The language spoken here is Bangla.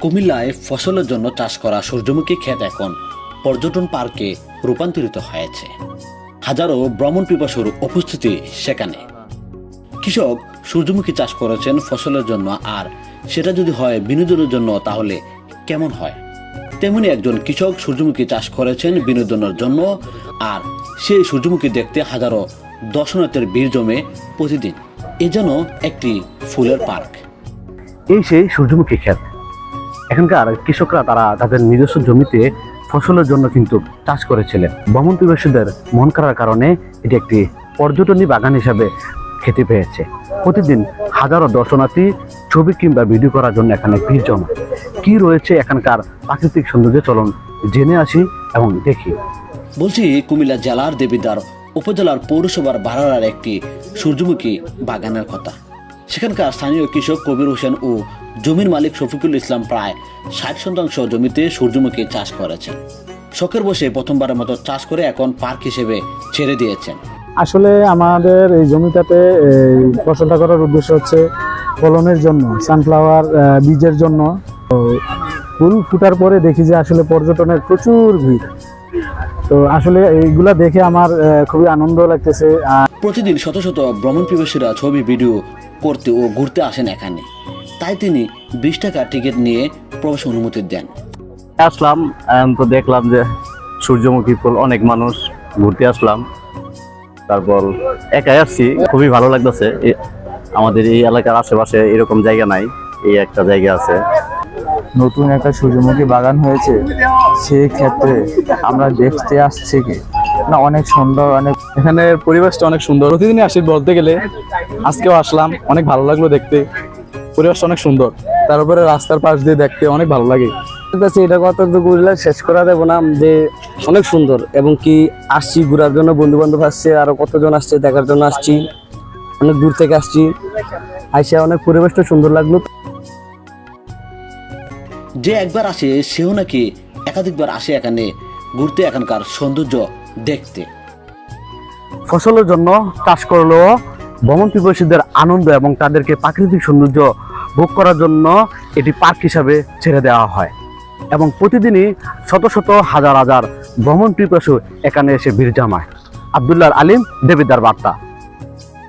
কুমিল্লায় ফসলের জন্য চাষ করা সূর্যমুখী ক্ষেত এখন পর্যটন পার্কে রূপান্তরিত হয়েছে। হাজারো ভ্রমণ পিপাসুর উপস্থিতি সেখানে। কৃষক সূর্যমুখী চাষ করেছেন ফসলের জন্য, আর সেটা যদি হয় বিনোদনের জন্য, তাহলে কেমন হয়? তেমনি একজন কৃষক সূর্যমুখী চাষ করেছেন বিনোদনের জন্য, আর সেই সূর্যমুখী দেখতে হাজারো দর্শনার্থীর ভিড় জমে প্রতিদিন। এ যেন একটি ফুলের পার্ক। এই সেই সূর্যমুখী ক্ষেত। এখানকার কৃষকরা তারা তাদের নিজস্ব জমিতে ফসলের জন্য কিন্তু চাষ করেছিলেন। ভ্রমণ মন করার কারণে এটি একটি পর্যটনী বাগান হিসাবে খেতে পেয়েছে। প্রতিদিন হাজারো দর্শনার্থী ছবি কিংবা ভিডিও করার জন্য এখানে ভিড় জমা। কি রয়েছে এখানকার প্রাকৃতিক সৌন্দর্য চলন জেনে আসি এবং দেখি। বলছি, কুমিল্লা জেলার দেবিদ্বার উপজেলার পৌরসভার বাড়ার একটি সূর্যমুখী বাগানের কথা। সেখানকার স্থানীয় কৃষক কবির হোসেন ও জমির মালিক শফিকুল ইসলাম প্রায় ষাট শতাংশ জমিতে সূর্যমুখী চাষ করেছেন। শখের বসে প্রথমবারের মতো চাষ করে এখন পার্ক হিসেবে ছেড়ে দিয়েছেন। আসলে আমাদের এই জমিটাতে ফসলটা করার উদ্দেশ্য হচ্ছে ফলনের জন্য সানফ্লাওয়ার বীজের জন্য। ফুল ফুটার পরে দেখি যে আসলে পর্যটনের প্রচুর ভিড়। তো আসলে এইগুলা দেখে আমার খুবই আনন্দ লাগতেছে। প্রতিদিন শত শত ভ্রমণ পিপাসীরা ছবি ভিডিও করতে ও ঘুরতে আসেন এখানে। তাই তিনি বিশ টাকা টিকিট নিয়ে প্রবেশ অনুমতি দেন। আসলাম এখন তো দেখলাম যে সূর্যমুখী ফুল অনেক মানুষ ঘুরতে আসলাম। তারপর একাই আসছি খুবই ভালো লাগতেছে। এ- আমাদের এই এলাকার আশেপাশে এরকম জায়গা নাই এই একটা জায়গা আছে। নতুন একটা সূর্যমুখী বাগান হয়েছে সেই ক্ষেত্রে আমরা দেখতে আসছি কি? না অনেক সুন্দর অনেক এখানের পরিবেশটা অনেক সুন্দর। প্রতিদিনই আসি বলতে গেলে আজকেও আসলাম অনেক ভালো লাগল দেখতে। পরিবেশটা অনেক সুন্দর। তারপরে রাস্তার পাশ দিয়ে দেখতে অনেক ভালো লাগে। এটা কথা তো বললে শেষ করা দেবো না যে অনেক সুন্দর। এবং কি আসছি ঘোরার জন্য বন্ধু বান্ধব আসছে আরও কতজন আসছে দেখার জন্য আসছি। অনেক দূর থেকে আসছি। আইসা অনেক পরিবেশটা সুন্দর লাগল। যে একবার আসে সেও নাকি একাধিকবার আসে এখানে। ঘুরতে এখানকার সৌন্দর্য দেখতে। ফসলের জন্য চাষ করলেও ভ্রমণ পিপাসীদের আনন্দ এবং তাদেরকে প্রাকৃতিক সৌন্দর্য ভোগ করার জন্য এটি পার্ক হিসাবে ছেড়ে দেওয়া হয়। এবং প্রতিদিনই শত শত হাজার হাজার ভ্রমণ পিপাসু এখানে এসে ভিড় জামায়। আবদুল্লাহ আলিম, দেবিদার বার্তা।